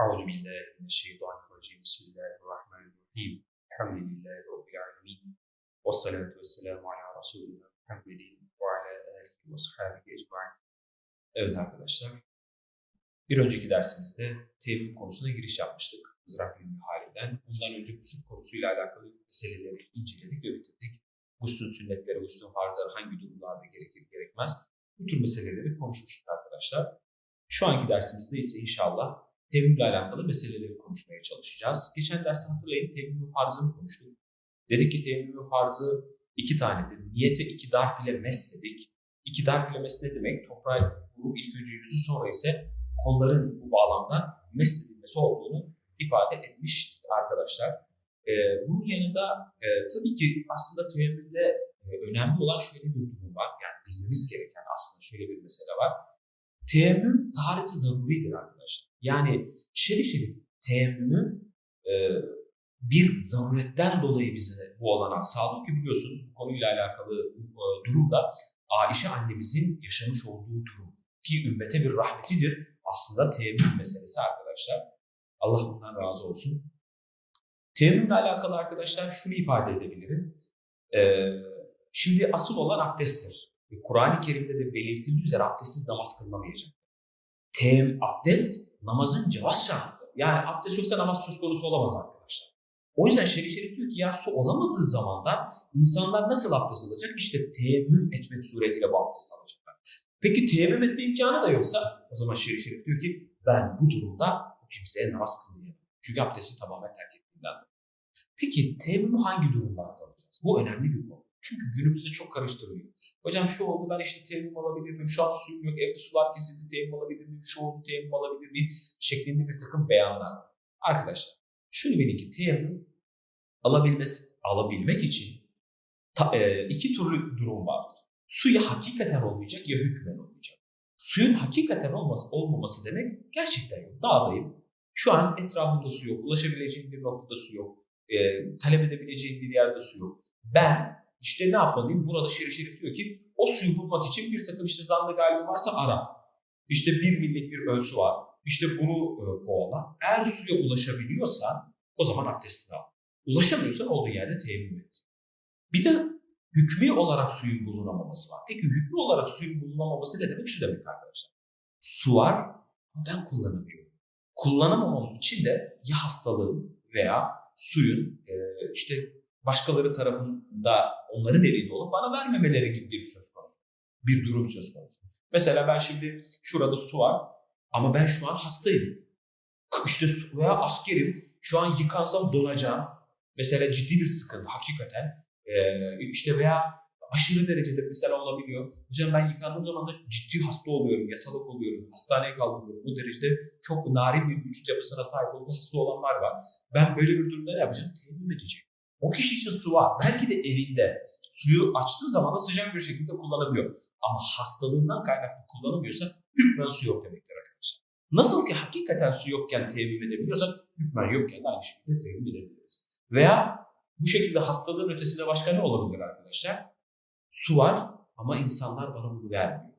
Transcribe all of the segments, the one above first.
أعوذ بالله من الشيطان الرجيم بسم الله الرحمن الرحيم الحمد لله رب العالمين والصلاة والسلام على رسولنا محمد وعلى آله وصحبه ecmaîn. Evet arkadaşlar, bir önceki dersimizde teyemmüm konusuna giriş yapmıştık. Mızrak bilimi halinden. Bundan önce gusül konusuyla alakalı meseleleri inceledik ve bitirdik. Guslün sünnetleri, guslün farzları hangi durumlarda gerekir gerekmez. Bu tür meseleleri konuşmuştuk arkadaşlar. Şu anki dersimizde ise inşallah teyemmümle alakalı meseleleri konuşmaya çalışacağız. Geçen dersi hatırlayın teyemmümün farzını konuştuk. Dedik ki teyemmümün farzı iki tanedir. Niyete iki darp ile mes dedik. İki darp ile mes ne demek? Toprağa vurup ilk önce yüzü sonra ise kolların bu bağlamda mes edilmesi olduğunu ifade etmiştik arkadaşlar. Ee, bunun yanında e, tabii ki aslında teyemmümde e, önemli olan şöyle bir durum var. Yani bilmemiz gereken aslında şöyle bir mesele var. Teyemmüm tahareti zaruridir arkadaşlar. Yani şerif şerif teyemmümü e, bir zaruretten dolayı bize bu olanağı sağladı ki biliyorsunuz bu konuyla alakalı e, durumda Aişe annemizin yaşamış olduğu durum ki ümmete bir rahmetidir aslında teyemmüm meselesi arkadaşlar. Allah bundan razı olsun. Teyemmümle alakalı arkadaşlar şunu ifade edebilirim. Ee, şimdi asıl olan abdesttir. Kur'an-ı Kerim'de de belirtildiği üzere abdestsiz namaz kılınamayacak. Teyemmüm, abdest namazın cevaz şartıdır. Yani abdest yoksa namaz söz konusu olamaz arkadaşlar. O yüzden Şerif Şerif diyor ki ya su olamadığı zaman da insanlar nasıl abdest alacak? İşte teyemmüm etmek suretiyle bu abdest alacaklar. Peki teyemmüm etme imkanı da yoksa o zaman Şerif Şerif diyor ki ben bu durumda kimseye namaz kılmayayım. Çünkü abdesti tamamen terk ettiğinden. Peki teyemmümü hangi durumlarda alacağız? Bu önemli bir konu. Çünkü günümüzde çok karıştırılıyor. Hocam şu oldu ben işte teyemmüm alabilir miyim? Şu an suyum yok, evde sular kesildi teyemmüm alabilir miyim? Şu oldu teyemmüm alabilir miyim? Şeklinde bir takım beyanlar. Arkadaşlar şunu bilin ki teyemmüm alabilmesi, alabilmek için ta, e, iki türlü durum vardır. Su ya hakikaten olmayacak ya hükmen olmayacak. Suyun hakikaten olması, olmaması demek gerçekten yok. Dağdayım. Şu an etrafımda su yok. Ulaşabileceğim bir noktada su yok. E, talep edebileceğim bir yerde su yok. Ben işte ne yapmalıyım? Burada Şerif Şerif diyor ki o suyu bulmak için bir takım işte zanlı galibi varsa ara. İşte bir millik bir ölçü var. İşte bunu e, kovala. Eğer suya ulaşabiliyorsan o zaman abdestini al. Ulaşamıyorsan olduğu yerde teyemmüm et. Bir de hükmü olarak suyun bulunamaması var. Peki hükmü olarak suyun bulunamaması ne demek? Şu demek arkadaşlar. Su var ama ben kullanamıyorum. Kullanamamam için de ya hastalığım veya suyun e, işte başkaları tarafında onların elinde olup bana vermemeleri gibi bir söz konusu. Bir durum söz konusu. Mesela ben şimdi şurada su var ama ben şu an hastayım. İşte suya askerim. Şu an yıkansam donacağım. Mesela ciddi bir sıkıntı hakikaten. Ee, işte veya aşırı derecede mesela olabiliyor. Hocam ben yıkandığım zaman da ciddi hasta oluyorum, yatalak oluyorum, hastaneye kaldırıyorum. Bu derecede çok narin bir vücut yapısına sahip olduğu hasta olanlar var. Ben böyle bir durumda ne yapacağım? Teyemmüm edeceğim. O kişi için su var. Belki de evinde suyu açtığı zaman da sıcak bir şekilde kullanabiliyor. Ama hastalığından kaynaklı kullanamıyorsa hükmen su yok demektir arkadaşlar. Nasıl ki hakikaten su yokken teyemmüm edebiliyorsak hükmen yokken de aynı şekilde teyemmüm edebiliriz. Veya bu şekilde hastalığın ötesinde başka ne olabilir arkadaşlar? Su var ama insanlar bana bunu vermiyor.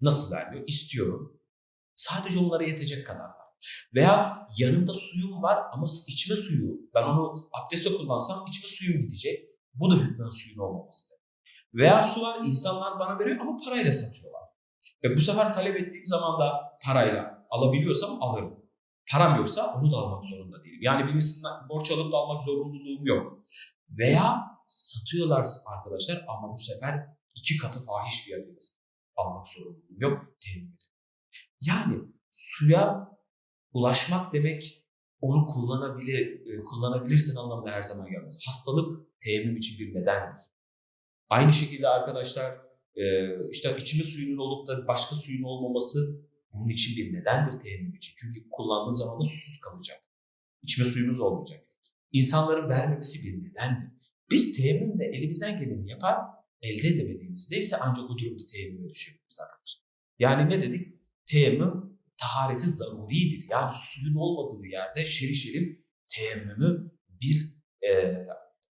Nasıl vermiyor? İstiyorum. Sadece onlara yetecek kadar var. Veya yanımda suyum var ama içme suyu. Ben onu abdeste kullansam içme suyum gidecek. Bu da hükmen suyun olmaması demek. Veya su var insanlar bana veriyor ama parayla satıyorlar. Ve bu sefer talep ettiğim zaman da parayla alabiliyorsam alırım. Param yoksa onu da almak zorunda değilim. Yani birisinden borç alıp da almak zorunluluğum yok. Veya satıyorlar arkadaşlar ama bu sefer iki katı fahiş fiyatıyla almak zorunluluğum yok. Temin Yani suya ulaşmak demek onu kullanabilir, kullanabilirsin anlamına her zaman gelmez. Hastalık teyemmüm için bir nedendir. Aynı şekilde arkadaşlar işte içme suyunun olup da başka suyun olmaması bunun için bir nedendir teyemmüm için. Çünkü kullandığım zaman da susuz kalacak. İçme suyumuz olmayacak. İnsanların vermemesi bir nedendir. Biz teyemmümde elimizden geleni yapar, elde edemediğimizde ise ancak bu durumda teyemmüme düşebiliriz arkadaşlar. Yani ne dedik? Teyemmüm tahareti zaruridir. Yani suyun olmadığı yerde şerif şerif teyemmümü bir e,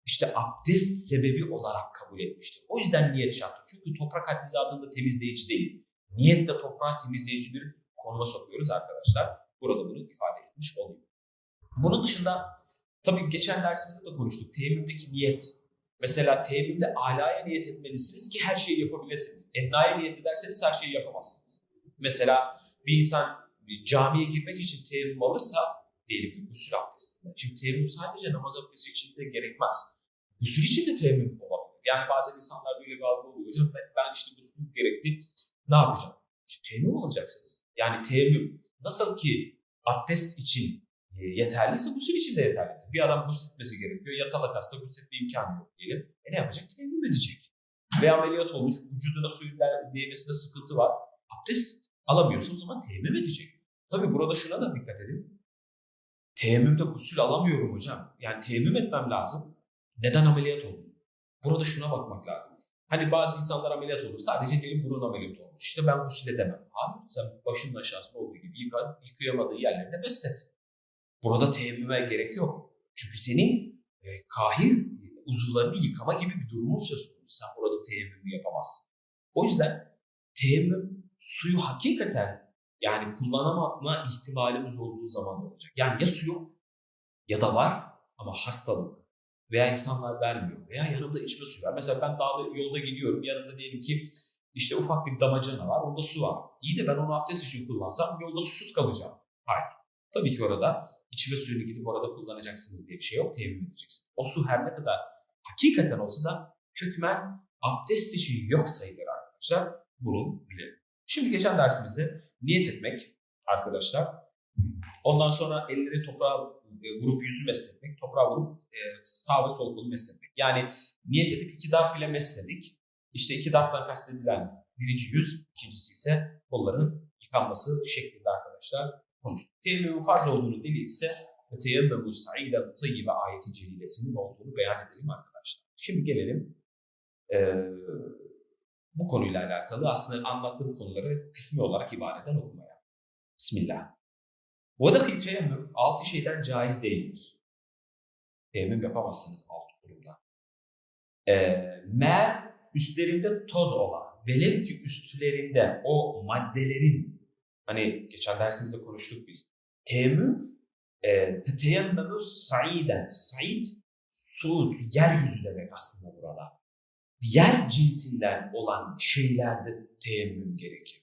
işte abdest sebebi olarak kabul etmiştir. O yüzden niyet şarttır. Çünkü toprak haddi zatında temizleyici değil. Niyetle toprağı temizleyici bir konuma sokuyoruz arkadaşlar. Burada bunu ifade etmiş olayım. Bunun dışında tabii geçen dersimizde de konuştuk. Teyemmümdeki niyet. Mesela teyemmümde alaya niyet etmelisiniz ki her şeyi yapabilirsiniz. Ennaya niyet ederseniz her şeyi yapamazsınız. Mesela bir insan bir camiye girmek için teyemmüm alırsa diyelim ki gusül abdestinde. Şimdi teyemmüm sadece namaz abdesti için de gerekmez. Gusül için de teyemmüm olabilir. Yani bazen insanlar böyle bir algı oluyor. Hocam ben, ben işte gusül gerekli ne yapacağım? Şimdi teyemmüm alacaksınız. Yani teyemmüm nasıl ki abdest için e, yeterliyse gusül için de yeterlidir. Bir adam gusletmesi gerekiyor. Yatalak hasta gusletme imkanı yok diyelim. E ne yapacak? Teyemmüm edecek. Veya ameliyat olmuş, vücuduna suyun değmesinde sıkıntı var. Abdest alamıyorsa o zaman teyemmüm edecek. Tabi burada şuna da dikkat edin. Teyemmümde gusül alamıyorum hocam. Yani teyemmüm etmem lazım. Neden ameliyat oldum? Burada şuna bakmak lazım. Hani bazı insanlar ameliyat olur. Sadece diyelim burun ameliyatı olmuş. İşte ben gusül edemem. Abi sen başının aşağısında olduğu gibi yıka, yıkayamadığın yerlerinde meslet. Burada teyemmüme gerek yok. Çünkü senin e, kahir uzuvlarını yıkama gibi bir durumun söz konusu. Sen burada teyemmümü yapamazsın. O yüzden teyemmüm suyu hakikaten yani kullanamama ihtimalimiz olduğu zaman olacak. Yani ya su yok ya da var ama hastalık veya insanlar vermiyor veya yanımda içme suyu var. Mesela ben dağda yolda gidiyorum yanımda diyelim ki işte ufak bir damacana var onda su var. İyi de ben onu abdest için kullansam yolda susuz kalacağım. Hayır. Tabii ki orada içme suyunu gidip orada kullanacaksınız diye bir şey yok. Temin edeceksiniz. O su her ne kadar hakikaten olsa da hükmen abdest için yok sayılır arkadaşlar. Bunu bilelim. Şimdi geçen dersimizde niyet etmek arkadaşlar. Ondan sonra elleri toprağa e, vurup yüzü mesletmek, toprağa vurup e, sağ ve sol kolu mesletmek. Yani niyet edip iki darp ile mesledik. İşte iki darptan kastedilen birinci yüz, ikincisi ise kolların yıkanması şeklinde arkadaşlar konuştuk. Teyemmümün farz olduğunu delil ise teyemmümü sa'iden tayyibe ayeti celilesinin olduğunu beyan edelim arkadaşlar. Şimdi gelelim e, bu konuyla alakalı aslında anlattığım konuları kısmi olarak ibareden okumaya. Bismillah. Vadahi teyemmüm altı şeyden caiz değildir. Teyemmüm yapamazsınız altı durumda. E, mer üstlerinde toz olan, velev ki üstlerinde o maddelerin Hani geçen dersimizde konuştuk biz. Teyemmüm e, teyemmümü saiden. Said suud, yeryüzü demek aslında burada. Yer cinsinden olan şeylerde teyemmüm gerekir.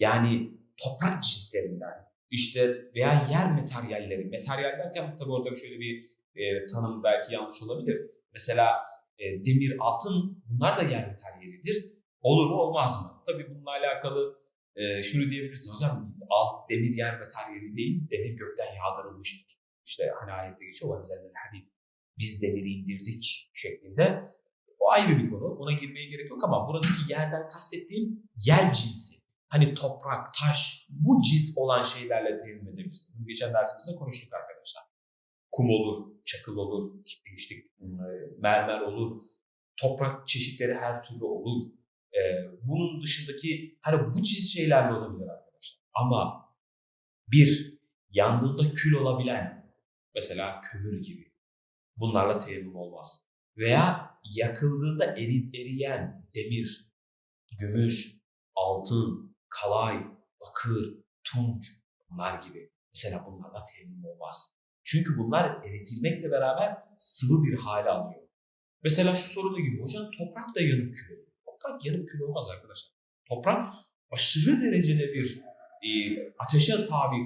Yani toprak cinslerinden işte veya yer materyalleri. Materyal derken tabii orada şöyle bir e, tanım belki yanlış olabilir. Mesela e, demir, altın bunlar da yer materyalidir. Olur mu olmaz mı? Tabii bununla alakalı e, şunu diyebilirsin hocam alt demir yer materyali değil demir gökten yağdırılmıştır. İşte hani ayette geçiyor biz demiri indirdik şeklinde. Ayrı bir konu. Ona girmeye gerek yok ama buradaki yerden kastettiğim yer cinsi. Hani toprak, taş, bu cins olan şeylerle temin edebilirsin. Bunu geçen dersimizde konuştuk arkadaşlar. Kum olur, çakıl olur, işte mermer olur, toprak çeşitleri her türlü olur. Ee, bunun dışındaki hani bu cins şeylerle olabilir arkadaşlar. Ama bir yandığında kül olabilen mesela kömür gibi bunlarla teyemmüm olmaz. Veya yakıldığında eri, eriyen demir, gümüş, altın, kalay, bakır, tunç bunlar gibi. Mesela bunlarla teyemmüm olmaz. Çünkü bunlar eritilmekle beraber sıvı bir hale alıyor. Mesela şu soruda gibi hocam toprak da yanıp kül olur. Toprak yarım kül olmaz arkadaşlar. Toprak aşırı derecede bir e, ateşe tabi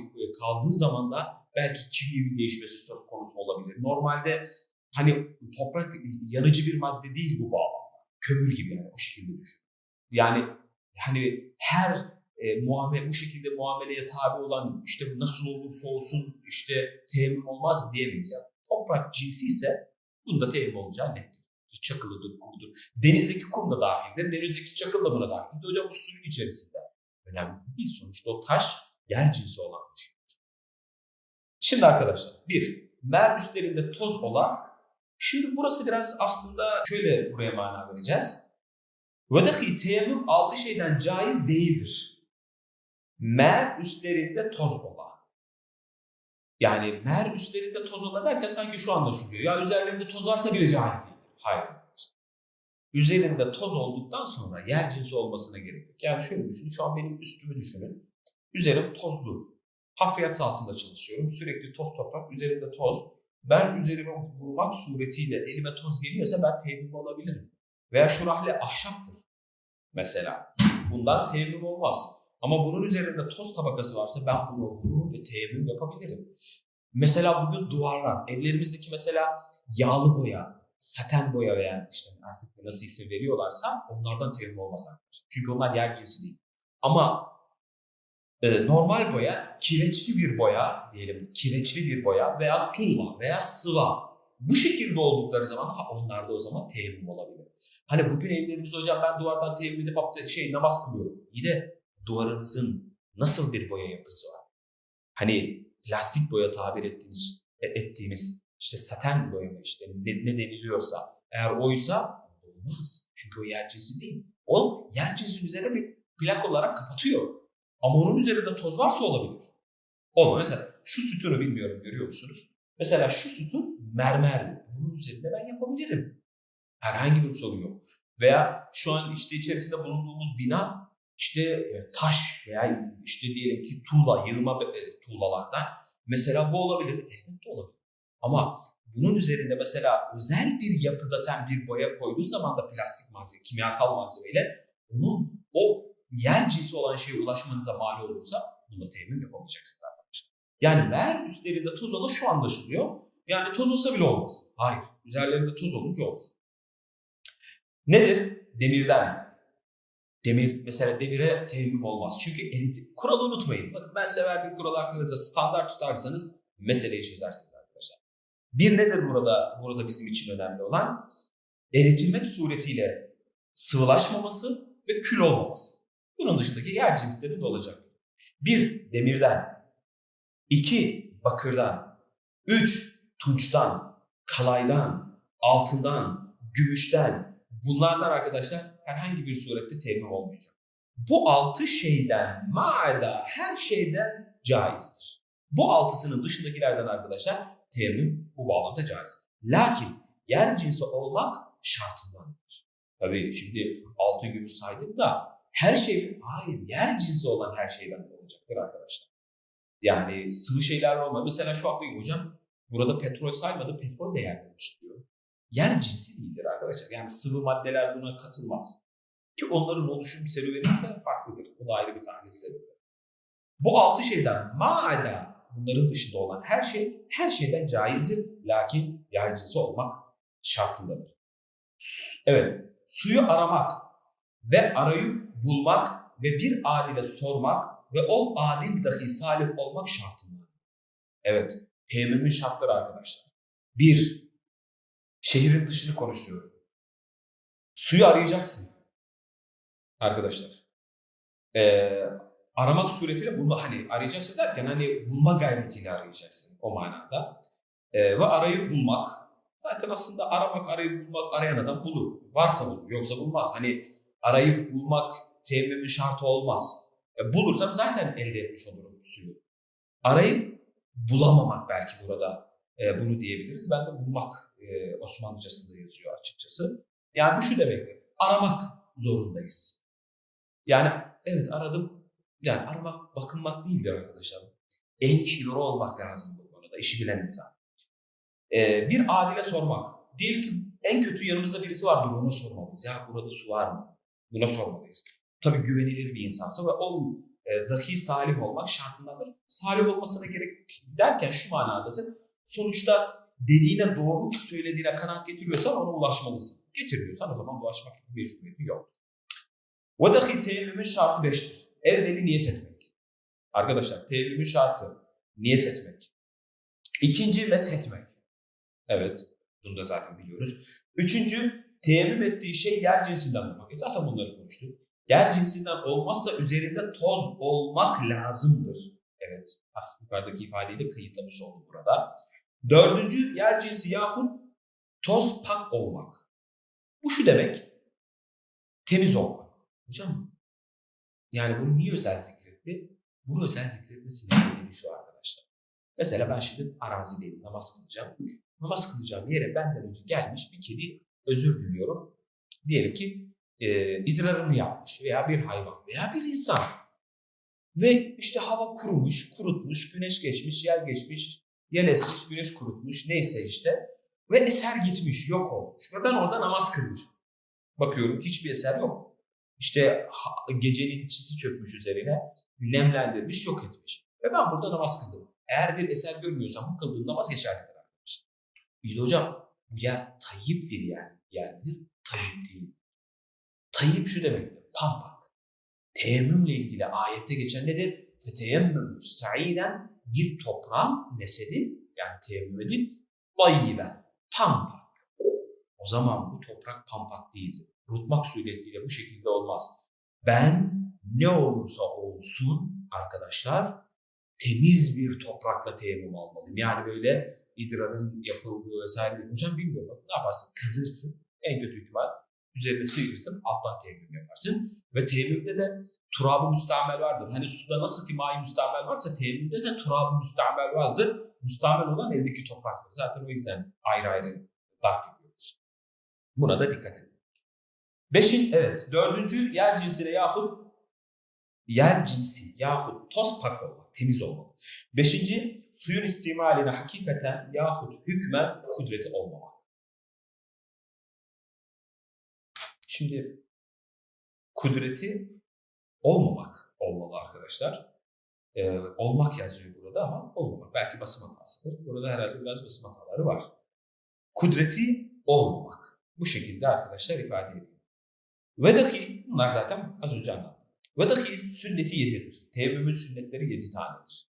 kaldığı zaman da belki kimya bir değişmesi söz konusu olabilir. Normalde hani toprak yanıcı bir madde değil bu bağlamda. Kömür gibi yani o şekilde düşün. Yani hani her e, muamele bu şekilde muameleye tabi olan işte nasıl olursa olsun işte teyemmüm olmaz diyemeyiz. Yani toprak cinsi ise bunda teyemmüm olacağı nettir çakılıdır, kumdur. Denizdeki kum da dahildir, denizdeki çakıl da buna dahildir. Hocam bu suyun içerisinde. Önemli değil sonuçta o taş yer cinsi olan bir şeydir. Şimdi arkadaşlar bir, mer üstlerinde toz olan, şimdi burası biraz aslında şöyle buraya mana vereceğiz. Ve dahi teyemmüm altı şeyden caiz değildir. Mer üstlerinde toz olan. Yani mer üstlerinde toz olan derken sanki şu anlaşılıyor. Ya üzerlerinde toz varsa bile caiz değil. Hayır. Üzerinde toz olduktan sonra yer cinsi olmasına gerek yok. Yani şöyle düşünün. Şu an benim üstümü düşünün. Üzerim tozlu. Hafriyat sahasında çalışıyorum. Sürekli toz toprak, üzerinde toz. Ben üzerime vurmak suretiyle elime toz geliyorsa ben teyemmüm olabilirim. Veya şu rahle ahşaptır mesela. Bundan teyemmüm olmaz. Ama bunun üzerinde toz tabakası varsa ben bunu vurur ve teyemmüm yapabilirim. Mesela bugün duvarlar, evlerimizdeki mesela yağlı boya, saten boya veya işte artık nasıl isim veriyorlarsa onlardan teyemmüm olmaz arkadaşlar. Çünkü onlar yer cinsi değil. Ama e, normal boya, kireçli bir boya diyelim, kireçli bir boya veya tuğla veya sıva. Bu şekilde oldukları zaman ha, onlarda o zaman teyemmüm olabilir. Hani bugün evlerimizde hocam ben duvardan teyemmüm edip şey namaz kılıyorum. İyi de duvarınızın nasıl bir boya yapısı var? Hani plastik boya tabir ettiğimiz, e, ettiğimiz işte saten boya mı işte ne, ne deniliyorsa eğer oysa olmaz. Çünkü o yer cinsi değil. O yer cinsin üzerine bir plak olarak kapatıyor. Ama onun üzerinde toz varsa olabilir. Olma. Mesela şu sütunu bilmiyorum görüyor musunuz? Mesela şu sütun mermerdi. Bunun üzerinde ben yapabilirim. Herhangi bir sorun yok. Veya şu an işte içerisinde bulunduğumuz bina işte e, taş veya işte diyelim ki tuğla, yığma e, tuğlalardan. Mesela bu olabilir? Elbette olabilir. Ama bunun üzerinde mesela özel bir yapıda sen bir boya koyduğun zaman da plastik malzeme, kimyasal malzemeyle onun o yer cinsi olan şeye ulaşmanıza mani olursa bunda teyemmüm yapamayacaksınız arkadaşlar. Yani meğer üstlerinde toz olan şu anlaşılıyor. Yani toz olsa bile olmaz. Hayır. Üzerlerinde toz olunca olur. Nedir? Demirden. Demir, mesela demire teyemmüm olmaz. Çünkü eriti. Kuralı unutmayın. Bakın ben size verdiğim kuralı aklınıza standart tutarsanız meseleyi çözersiniz arkadaşlar. Bir nedir burada burada bizim için önemli olan? Eritilmek suretiyle sıvılaşmaması ve kül olmaması. Bunun dışındaki yer cinsleri de olacaktır. Bir, demirden. iki bakırdan. Üç, tunçtan, kalaydan, altından, gümüşten. Bunlardan arkadaşlar herhangi bir surette teyemmüm olmayacak. Bu altı şeyden, maada her şeyden caizdir. Bu altısının dışındakilerden arkadaşlar teyemmüm bu bağlamda caiz. Lakin yer cinsi olmak şartındandır. Tabii şimdi altın gümüş saydık da her şey, hayır yer cinsi olan her şeyden olacaktır arkadaşlar. Yani sıvı şeyler olmaz. Mesela şu aklıma hocam burada petrol saymadı, petrol de yerden çıkıyor. Yer cinsi değildir arkadaşlar. Yani sıvı maddeler buna katılmaz. Ki onların oluşum serüveni de farklıdır. Bu da ayrı bir tahlil sebebi. Bu altı şeyden maada bunların dışında olan her şey her şeyden caizdir. Lakin yer cinsi olmak şartındadır. Evet, suyu aramak ve arayıp bulmak ve bir adile sormak ve o adil dahi salih olmak şartında. Evet, teyemmümün şartları arkadaşlar. Bir, şehrin dışını konuşuyorum. Suyu arayacaksın arkadaşlar. Ee, aramak suretiyle bulma hani arayacaksın derken hani bulma gayretiyle arayacaksın o manada. Ee, ve arayıp bulmak zaten aslında aramak arayıp bulmak arayan adam bulur. Varsa bulur yoksa bulmaz. Hani arayıp bulmak teyemmümün şartı olmaz. E, bulursam zaten elde etmiş olurum suyu. Arayıp bulamamak belki burada e, bunu diyebiliriz. Ben de bulmak e, Osmanlıcasında yazıyor açıkçası. Yani bu şu demektir. Aramak zorundayız. Yani evet aradım. Yani aramak, bakınmak değildir arkadaşlar. Ehli doğru olmak lazım bu konuda. işi bilen insan. E, bir adile sormak. Diyelim ki en kötü yanımızda birisi vardır ona sormalıyız. Ya burada su var mı? Buna sormalıyız. Tabii güvenilir bir insansa ve o e, dahi salih olmak şartındadır. Salih olmasına gerek derken şu manadadır. Sonuçta dediğine doğru söylediğine kanaat getiriyorsan ona ulaşmalısın. Getirmiyorsan o zaman ulaşmak mecburiyeti yok. Ve dahi teyemmümün şartı beştir. Evveli niyet etmek. Arkadaşlar teyemmümün şartı niyet etmek. İkinci mesh etmek. Evet. Bunu da zaten biliyoruz. Üçüncü teyemmüm ettiği şey yer cinsinden bulmak. E zaten bunları konuştuk. Yer cinsinden olmazsa üzerinde toz olmak lazımdır. Evet. Aslında yukarıdaki ifadeyi de kayıtlamış oldum burada. Dördüncü yer cinsi yahut toz pak olmak. Bu şu demek. Temiz olmak. Hocam yani bunu niye özel zikretti? Bunu özel zikretmesinin nedeni şu arkadaşlar. Mesela ben şimdi arazideyim, namaz kılacağım. Namaz kılacağım yere benden önce gelmiş bir kedi özür diliyorum. Diyelim ki e, idrarını yapmış veya bir hayvan veya bir insan. Ve işte hava kurumuş, kurutmuş, güneş geçmiş, yer geçmiş, yel esmiş, güneş kurutmuş neyse işte. Ve eser gitmiş, yok olmuş. Ve ben orada namaz kılmışım. Bakıyorum hiçbir eser yok. İşte gecenin çisi çökmüş üzerine, nemlendirmiş, yok etmiş. Ve ben burada namaz kıldım. Eğer bir eser görmüyorsam bu kıldığım namaz geçerlidir arkadaşlar. İyi hocam bu yer tayyip bir yer, yerdir. Tayyip değil. Tayyip şu demektir. Pampak. Teyemmümle ilgili ayette geçen nedir? Feteyemmüm sa'iden bir toprağın nesedin yani teyemmüm edin bayyiben. Pampak. O zaman bu toprak pampak değildir. Kurutmak suretiyle bu şekilde olmaz. Ben ne olursa olsun arkadaşlar temiz bir toprakla teyemmüm almalıyım. Yani böyle idrarın yapıldığı vesaire. Hocam bilmiyorum. Ne yaparsın? Kazırsın. En kötü ihtimal üzerine sıyırırsın. Alttan teyemmüm yaparsın. Ve teyemmümde de turabı müstamel vardır. Hani suda nasıl ki mai müstamel varsa teyemmümde de turabı müstamel vardır. Müstamel olan eldeki topraktır. Zaten o yüzden ayrı ayrı darp yapıyoruz. Buna da dikkat edin. Beşin, evet. Dördüncü yer cinsine yahut yer cinsi yahut toz pak olmak, temiz olmak. Beşinci, suyun istimaline hakikaten yahut hükmen kudreti olmamak. Şimdi kudreti olmamak olmalı arkadaşlar. Ee, olmak yazıyor burada ama olmamak. Belki basım hatasıdır. Burada herhalde biraz basım hataları var. Kudreti olmamak. Bu şekilde arkadaşlar ifade ediyor. Ve dahi, bunlar zaten az önce anlattım. Ve dahi sünneti yedidir. Teyemmümün sünnetleri yedi tanedir.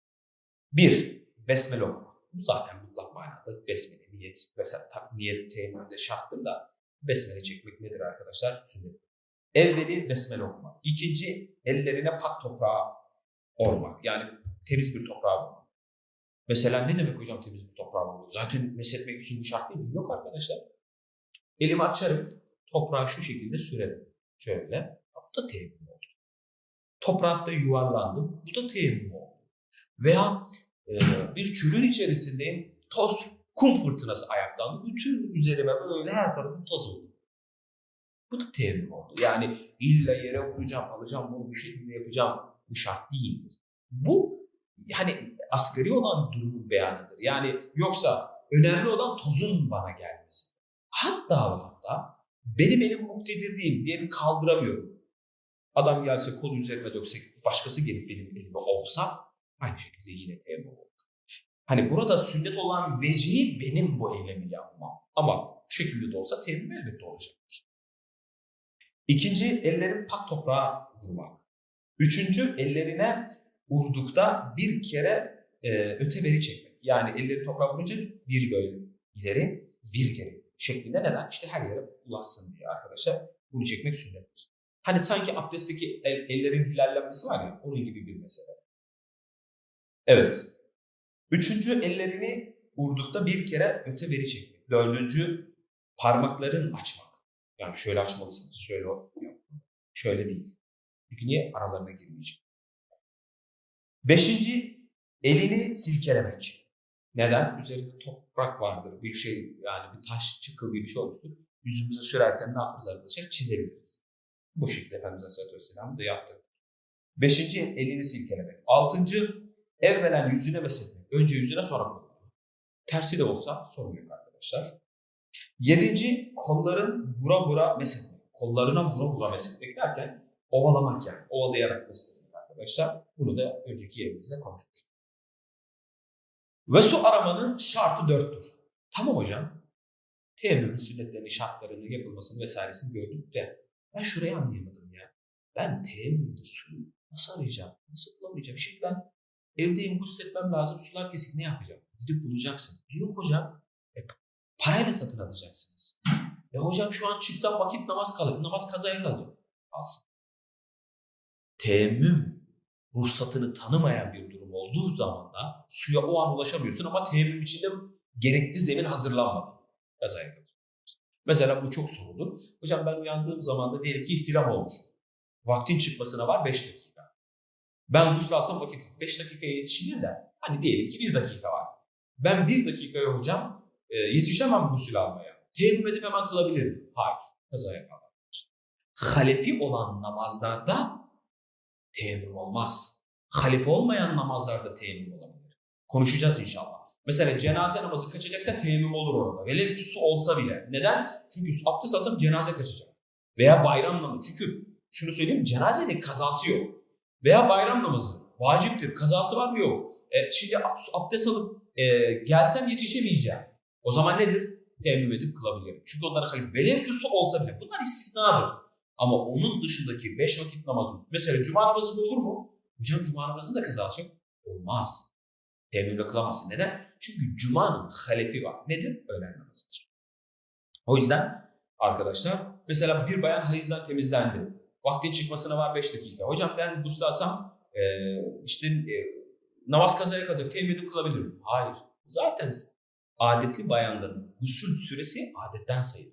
Bir, besmele okumak. Bu zaten mutlak manada besmele, niyet. Mesela tabii niyet teyemmümde şarttır da besmele çekmek nedir arkadaşlar? Sünnet. Evveli besmele okumak. İkinci, ellerine pak toprağa olmak. Yani temiz bir toprağa olmak. Mesela ne demek hocam temiz bir toprağa olmak? Zaten meshetmek için bu şart değil mi? Yok arkadaşlar. Elimi açarım, toprağı şu şekilde sürerim. Şöyle. Bu da teyemmüm oldu. Toprakta yuvarlandım. Bu da teyemmüm oldu. Veya e, bir çölün içerisindeyim. Toz, kum fırtınası ayaklandı. Bütün üzerime böyle her tarafım toz oldu. Bu da teyemmüm oldu. Yani illa yere vuracağım, alacağım bunu bu şekilde yapacağım. Bu şart değildir. Bu yani asgari olan durumun beyanıdır. Yani yoksa önemli olan tozun bana gelmesi. Hatta ve hatta benim elim muktedir değil, diyelim kaldıramıyorum. Adam gelse kolu üzerime döksek, başkası gelip benim elime olsa aynı şekilde yine teyemmüm olur. Hani burada sünnet olan vecihi benim bu eylemi yapmam. Ama bu şekilde de olsa teyemmüm elbette olacaktır. İkinci, ellerin pak toprağa vurmak. Üçüncü, ellerine vurdukta bir kere e, öte beri çekmek. Yani elleri toprağa vurunca bir böyle ileri, bir geri şeklinde neden? İşte her yere ulaşsın diye arkadaşlar. Bunu çekmek sünnettir. Hani sanki abdestteki el, ellerin hilallenmesi var ya, onun gibi bir mesele. Evet. Üçüncü, ellerini vurdukta bir kere öte beri çekmek. Dördüncü, parmakların açmak. Yani şöyle açmalısınız, şöyle. Şöyle değil. Çünkü niye? Aralarına girmeyecek. Beşinci, elini silkelemek. Neden? Üzerinde toprak vardır, bir şey yani bir taş, çıkıl gibi bir şey olmuştur. Yüzümüze sürerken ne yaparız arkadaşlar? Çizebiliriz. Bu şekilde Efendimiz Aleyhisselatü Vesselam da yaptı. Beşinci, elini silkelemek. Altıncı, evvelen yüzüne meshetmek. Önce yüzüne sonra koluna. Tersi de olsa sorun yok arkadaşlar. Yedinci, kolların bura bura meshetmek. Kollarına vura vura meshetmek derken ovalamak yani. Ovalayarak meshetmek arkadaşlar. Bunu da önceki yerimizde konuşmuştuk. Ve su aramanın şartı dörttür. Tamam hocam. Teyemmümün sünnetlerini, şartlarını, yapılmasını vesairesini gördük de ben şurayı anlayamadım ya. Ben teyemmümde suyu nasıl arayacağım? Nasıl bulamayacağım? Şimdi ben evdeyim gusletmem lazım. Sular kesik ne yapacağım? Gidip bulacaksın. E yok hocam. E, parayla satın alacaksınız. E hocam şu an çıksam vakit namaz kalır. Namaz kazaya kalacak. Alsın. Teyemmüm ruhsatını tanımayan bir durum olduğu zaman da suya o an ulaşamıyorsun ama teyemmüm içinde gerekli zemin hazırlanmadı. Kazaya kalacak. Mesela bu çok sorulur. Hocam ben uyandığım zaman da diyelim ki ihtilam olmuş. Vaktin çıkmasına var 5 dakika. Ben gusül alsam vakit 5 dakikaya yetişilir de hani diyelim ki 1 dakika var. Ben 1 dakikaya hocam e, yetişemem gusül almaya. Teyemmüm edip hemen kılabilirim. Hayır. Kazaya kalır. Halefi olan namazlarda teyemmüm olmaz. halife olmayan namazlarda teyemmüm olabilir. Konuşacağız inşallah. Mesela cenaze namazı kaçacaksa teyemmüm olur orada. Velev ki su olsa bile. Neden? Çünkü abdest alsam cenaze kaçacak. Veya bayram namazı. Çünkü şunu söyleyeyim cenazenin kazası yok. Veya bayram namazı. Vaciptir. Kazası var mı yok. E, şimdi abdest alıp e, gelsem yetişemeyeceğim. O zaman nedir? Teyemmüm edip kılabilirim. Çünkü onlara halife. Velev ki su olsa bile. Bunlar istisnadır. Ama onun dışındaki beş vakit namazı. Mesela cuma namazı olur mu? Hocam cuma namazının da kazası yok. Olmaz. Teyemmümle kılamazsın. Neden? Çünkü cumanın halefi var. Nedir? Öğlen namazıdır. O yüzden arkadaşlar mesela bir bayan hayızdan temizlendi. Vaktin çıkmasına var 5 dakika. Hocam ben gusül alsam e, işte e, namaz kazaya kalacak. Teyemmüm kılabilirim. Hayır. Zaten adetli bayanların gusül süresi adetten sayılır.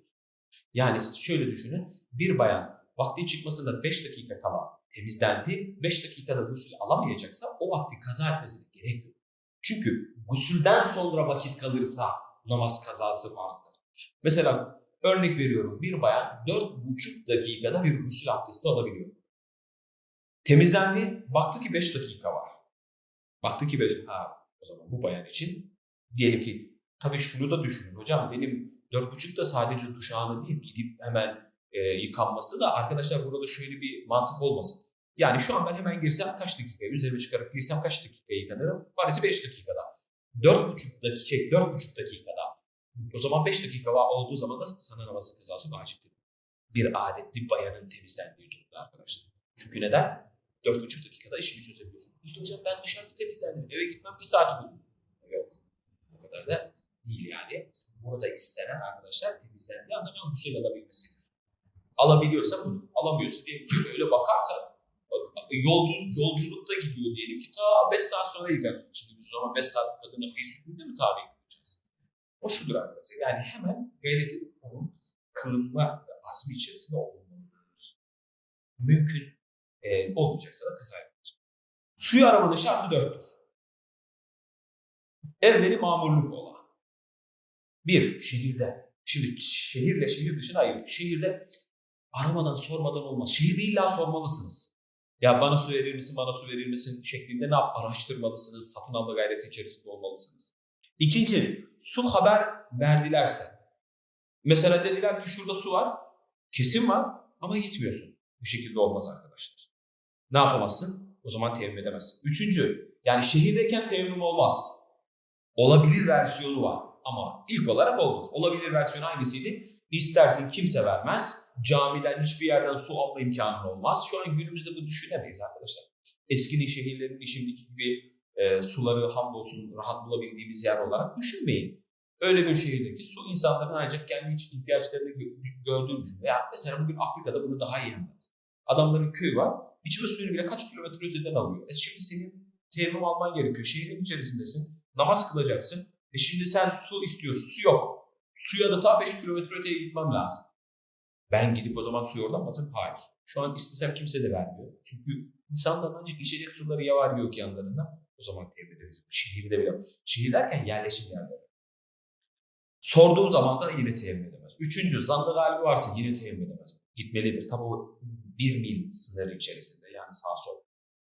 Yani şöyle düşünün. Bir bayan vaktin çıkmasında 5 dakika kala temizlendi. 5 dakikada gusül alamayacaksa o vakti kaza etmesine gerek yok. Çünkü gusülden sonra vakit kalırsa namaz kazası farzdır. Mesela örnek veriyorum bir bayan 4,5 dakikada bir gusül abdesti alabiliyor. Temizlendi, baktı ki 5 dakika var. Baktı ki 5, ha o zaman bu bayan için diyelim ki tabii şunu da düşünün hocam benim 4,5 da sadece duş anı değil gidip hemen e, yıkanması da arkadaşlar burada şöyle bir mantık olmasın. Yani şu an ben hemen girsem kaç dakika, üzerime çıkarıp girsem kaç dakika yıkanırım? Paris'i 5 dakikada. 4,5 dakika, şey, 4,5 dakikada. O zaman 5 dakika olduğu zaman da sana namazın kazası vaciptir. Bir adetli bayanın temizlendiği durumda arkadaşlar. Çünkü neden? 4,5 dakikada işini çözebiliyorsun. İşte hocam ben dışarıda temizlendim. Eve gitmem bir saat bulur. Yok. O kadar da değil yani. Burada istenen arkadaşlar temizlendiği ben gusül alabilmesidir. Alabiliyorsa budur. Alamıyorsa diyelim öyle bakarsa yolcu, yolculukta gidiyor diyelim ki ta 5 saat sonra yıkar. Şimdi biz o zaman 5 saat kadını hayız hükmünde mi tabi? O şudur arkadaşlar. Yani hemen gayret edip onun kılınma azmi içerisinde olmalıdır. Mümkün e, olmayacaksa da kaza yapacak. Suyu aramanın şartı dörttür. Evveli mamurluk olan. Bir, şehirde. Şimdi şehirle şehir dışına ayırdık. Şehirde aramadan sormadan olmaz. Şehirde illa sormalısınız. Ya bana su verir misin, bana su verir misin şeklinde ne yap? Araştırmalısınız, satın alma gayreti içerisinde olmalısınız. İkinci, su haber verdilerse. Mesela dediler ki şurada su var, kesin var ama gitmiyorsun. Bu şekilde olmaz arkadaşlar. Ne yapamazsın? O zaman teyemmüm edemezsin. Üçüncü, yani şehirdeyken teyemmüm olmaz. Olabilir versiyonu var ama ilk olarak olmaz. Olabilir versiyonu hangisiydi? İstersin kimse vermez. Camiden hiçbir yerden su alma imkanın olmaz. Şu an günümüzde bu düşünemeyiz arkadaşlar. Eskinin şehirlerinin şimdiki gibi e, suları hamdolsun rahat bulabildiğimiz yer olarak düşünmeyin. Öyle bir şehirdeki su insanların ancak kendi iç ihtiyaçlarını gördüğünü düşün. Veya mesela bugün Afrika'da bunu daha iyi anlarız. Adamların köyü var. İçme suyunu bile kaç kilometre öteden alıyor. E şimdi senin teyemmüm alman gerekiyor. Şehrin içerisindesin. Namaz kılacaksın. E şimdi sen su istiyorsun. Su yok. Suya da ta 5 kilometre öteye gitmem lazım. Ben gidip o zaman suyu oradan mı? Hayır. Şu an istesem kimse de vermiyor. Çünkü insanların ancak içecek suları ya var yok yanlarında. O zaman ederiz. Şehirde bile. Şehir derken yerleşim yerleri. Sorduğu zaman da yine teyemmüm edemez. Üçüncü, zanlı galibi varsa yine teyemmüm edemez. Gitmelidir. Tabi o bir mil sınırı içerisinde yani sağ sol.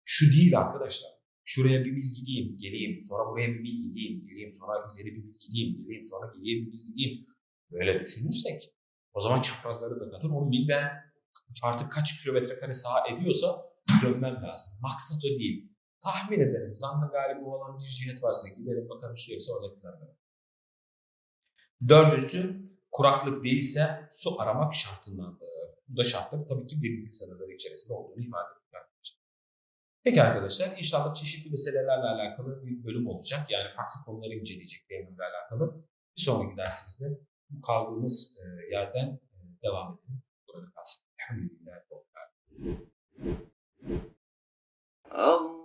Şu değil arkadaşlar. Şuraya bir mil gideyim, geleyim. Sonra buraya bir mil gideyim, geleyim. Sonra ileri bir mil gideyim, geleyim. Sonra geriye bir mil gideyim. Böyle düşünürsek o zaman çaprazları da katır. O milden artık kaç kilometre kare sağa ediyorsa dönmem lazım. Maksat o değil. Tahmin ederim. Zanlı galibi olan bir cihet varsa giderim bakarım su yoksa orada kılarım. Dördüncü, kuraklık değilse su aramak şartındandır. Bu da şartları tabii ki bir mil sınırları içerisinde olduğunu ifade arkadaşlar. Peki arkadaşlar inşallah çeşitli meselelerle alakalı bir bölüm olacak. Yani farklı konuları inceleyecek benimle alakalı. Bir sonraki dersimizde bu kaldığımız yerden devam edelim. Burada kalsın. Elhamdülillah. Allahümme